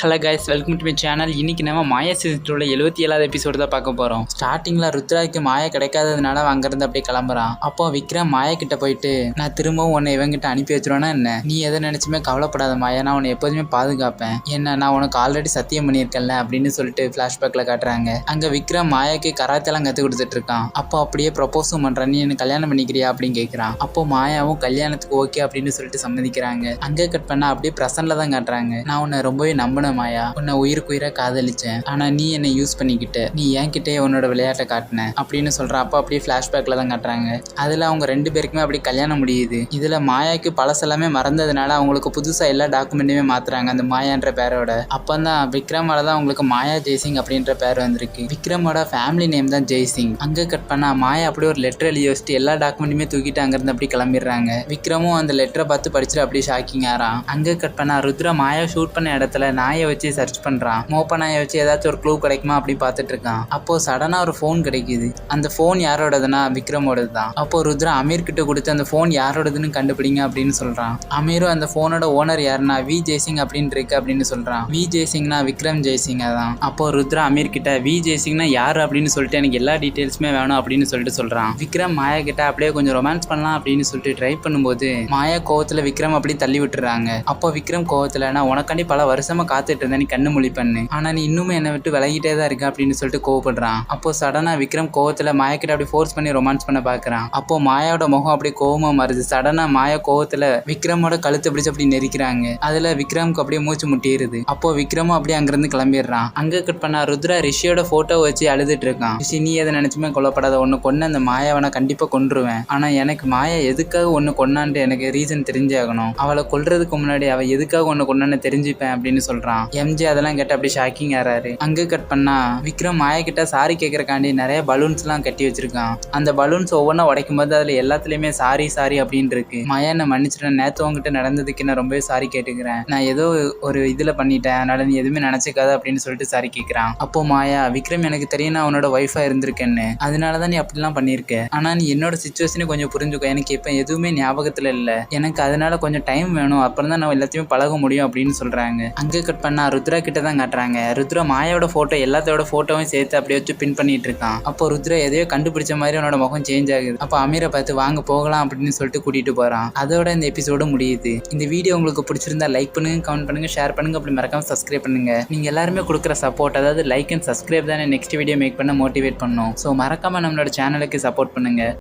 Hello guys welcome to my channel இன்னைக்கு நம்ம மாயா season டூவில் எழுபத்தி ஏழாவது எபிசோடு தான் பார்க்க போகிறோம் ஸ்டார்டிங்கில் ருத்ராக்கு மாயா கிடைக்காததுனால அவன் அங்கேருந்து அப்படியே கிளம்புறான். அப்போ விக்ரம் மாயா கிட்ட போயிட்டு நான் திரும்பவும் உன்னை இவங்கிட்ட அனுப்பி வச்சிருவேன்னா என்ன? நீ எதை நினச்சுமே கவலைப்படாத மாயா. நான் உன்னை எப்போதுமே பாதுகாப்பேன். என்ன நான் உனக்கு ஆல்ரெடி சத்தியம் பண்ணியிருக்கேன்ல? அப்படின்னு சொல்லிட்டு ஃப்ளாஷ்பேக்கில் காட்டுறாங்க. அங்கே விக்ரம் மாயாக்கு கராத்தெல்லாம் கற்றுக் கொடுத்துட்டு இருக்கான். அப்போ அப்படியே ப்ரப்போஸும் பண்ணுறேன் நீ என்ன கல்யாணம் பண்ணிக்கிறியா? அப்படின்னு கேட்குறான் அப்போ மாயாவும் கல்யாணத்துக்கு ஓகே அப்படின்னு சொல்லிட்டு சம்மதிக்கிறாங்க. அங்கே கட் பண்ணால் அப்படியே ப்ரெசன்ட்ல தான் காட்டுறாங்க. நான் உன்னை ரொம்பவே நம்பின மாயா உன்னை உயிருக்கு உயிரை காதலிச்சேன். ஆனா நீ என்னை யூஸ் பண்ணிக்கிட்ட நீ என்கிட்டயே உன்னோட விளையாட்டை காட்டின அப்படின்னு சொல்ற அப்போ அப்படியே ஃபிளாஷ்பேக்ல தான் காட்டுறாங்க. அதுல அவங்க ரெண்டு பேருக்குமே அப்படி கல்யாணம் முடியுது. இதுல மாயாக்கு பழசெல்லாமே மறந்ததுனால அவங்களுக்கு புதுசா எல்லா டாக்குமெண்ட்டுமே மாத்துறாங்க அந்த மாயான்ற பேரோட. அப்பந்தான் விக்ரமால தான் அவங்களுக்கு மாயா ஜெய்சிங் அப்படின்ற பேர் வந்திருக்கு. விக்ரமோட ஃபேமிலி நேம் தான் ஜெய்சிங். அங்க கட் பண்ணா மாயா அப்படியே ஒரு லெட்டர் எழுதி வச்சுட்டு எல்லா டாக்குமெண்ட்டுமே தூக்கிட்டு அங்கிருந்து அப்படி கிளம்பிடுறாங்க. விக்ரமும் அந்த லெட்டரை பார்த்து படிச்சுட்டு அப்படியே ஷாக்கிங் ஆறான் அங்க கட் பண்ணா ருத்ரா மாயா ஷூட் பண்ண இடத்துல நாயை வச்சு சர்ச் பண்றான். மோப்ப நாயை வச்சு ஏதாச்சும் ஒரு க்ளூ கிடைக்குமா அப்படின்னு பார்த்துட்டு இருக்கான் அப்போ சடனா ஒரு ஃபோன் கிடைக்குது. அந்த ஃபோன் யாரோடதுன்னா விக்ரமோடது தான் அப்போ ருத்ரா அமீர் கிட்ட கொடுத்து அந்த ஃபோன் யாரோடதுன்னு கண்டுபிடிங்க அப்படின்னு சொல்றான். அமீரும் அந்த ஃபோனோட ஓனர் யாருன்னா வி. ஜெய்சிங் அப்படின்னு இருக்கு அப்படின்னு சொல்றான். வி. ஜெய்சிங்னா விக்ரம் ஜெய்சிங் அதான். அப்போ ருத்ரா அமீர் கிட்ட வி. ஜெய்சிங்னா யாரு அப்படின்னு சொல்லிட்டு எனக்கு எல்லா டீட்டெயில்ஸுமே வேணும் அப்படின்னு சொல்லிட்டு சொல்றான். விக்ரம் மாயா கிட்ட அப்படியே கொஞ்சம் ரொமான்ஸ் பண்ணலாம் அப்படின்னு சொல்லிட்டு ட்ரை பண்ணும்போது மாயா கோவத்துல விக்ரம் அப்படி தள்ளி விட்டுறாங்க. அப்போ விக்ரம் கோவத்துல நான் உனக்காண்டி பல வருஷமா பார்த்துட்டு இருந்தேன் நீ கண்ணு மொழி பண்ணு. ஆனா நீ இன்னுமே என்னை விட்டு விலகிட்டே தான் இருக்க அப்படின்னு சொல்லிட்டு கோவப்படுறான். அப்போ சடனா விக்ரம் கோவத்தில் மாயா கிட்ட அப்படி ஃபோர்ஸ் பண்ணி ரொமான்ஸ் பண்ண பாக்குறான் அப்போ மாயாவோட முகம் அப்படியே கோவமாக மாறுது. சடனாக மாயா கோவத்தில் விக்ரமோட கழுத்து பிடிச்சி அப்படி நெரிக்கிறாங்க. அதுல விக்ரமுக்கு அப்படியே மூச்சு முட்டிடுது. அப்போ விக்ரமும் அப்படியே அங்கிருந்து கிளம்பிடுறான். அங்க கட் பண்ண ருத்ரா ரிஷியோட ஃபோட்டோ வச்சு அழுதுட்டு இருக்கான். ரிஷி நீ எதை நினைச்சுமே கொல்லப்படாத. ஒன்று கொண்டு அந்த மாயாவை நான் கண்டிப்பா கொன்றுவேன். ஆனா எனக்கு மாயா எதுக்காக ஒன்னு கொண்டான்ட்டு எனக்கு ரீசன் தெரிஞ்சாகணும் அவளை கொல்றதுக்கு முன்னாடி அவள் எதுக்காக ஒன்று கொண்டான்னு தெரிஞ்சுப்பேன் அப்படின்னு பண்றான் எம்ஜி அதெல்லாம் கேட்டு அப்படியே ஷாக்கிங் ஆறாரு. அங்க கட் பண்ணா விக்ரம் மாயா கிட்ட சாரி கேட்கறக்காண்டி நிறைய பலூன்ஸ் எல்லாம் கட்டி வச்சிருக்கான். அந்த பலூன்ஸ் ஒவ்வொன்றா உடைக்கும் போது அதுல எல்லாத்துலயுமே சாரி சாரி அப்படின்னு இருக்கு. மாயா என்ன மன்னிச்சிட்டேன் நேத்து உங்ககிட்ட நடந்ததுக்கு நான் ரொம்பவே சாரி கேட்டுக்கிறேன். நான் ஏதோ ஒரு இதுல பண்ணிட்டேன். அதனால நீ எதுவுமே நினைச்சுக்காத அப்படின்னு சொல்லிட்டு சாரி கேட்கிறான் அப்போ மாயா விக்ரம் எனக்கு தெரியும் நான் உன்னோட ஒய்ஃபா இருந்திருக்கேன்னு. அதனாலதான் நீ அப்படிலாம் பண்ணிருக்க ஆனா நீ என்னோட சுச்சுவேஷனை கொஞ்சம் புரிஞ்சுக்கோ. எனக்கு இப்ப எதுவுமே ஞாபகத்துல இல்ல. எனக்கு அதனால கொஞ்சம் டைம் வேணும். அப்புறம் தான் நான் எல்லாத்தையுமே பழக முடியும் அப்படின்னு சொல்றாங்க. அங்க கட் பண்ணால் ருத்ரா கிட்ட தான் காட்டுறாங்க. ருத்ரா மாயாவோட ஃபோட்டோ எல்லாத்தோட ஃபோட்டோவும் சேர்த்து அப்படியே வச்சு பின் பண்ணிட்டு இருக்கான் அப்போ ருத்ரா எதையோ கண்டுபிடிச்ச மாதிரி அவனோட முகம் சேஞ்ச் ஆகுது. அப்போ அமீரை பார்த்து வாங்க போகலாம் அப்படின்னு சொல்லிட்டு கூட்டிட்டு போகிறான் அதோட இந்த எபிசோடு முடியுது. இந்த வீடியோ உங்களுக்கு பிடிச்சிருந்தா லைக் பண்ணுங்க கமெண்ட் பண்ணுங்க ஷேர் பண்ணுங்க. அப்படி மறக்காம சப்ஸ்கிரைப் பண்ணுங்க. நீங்க எல்லாருமே கொடுக்குற சப்போர்ட் அதாவது லைக் அண்ட் சப்ஸ்கிரைப் தானே நெக்ஸ்ட் வீடியோ மேக் பண்ண மோட்டிவேட் பண்ணும். ஸோ மறக்காம நம்மளோட சேனலுக்கு சப்போர்ட் பண்ணுங்க.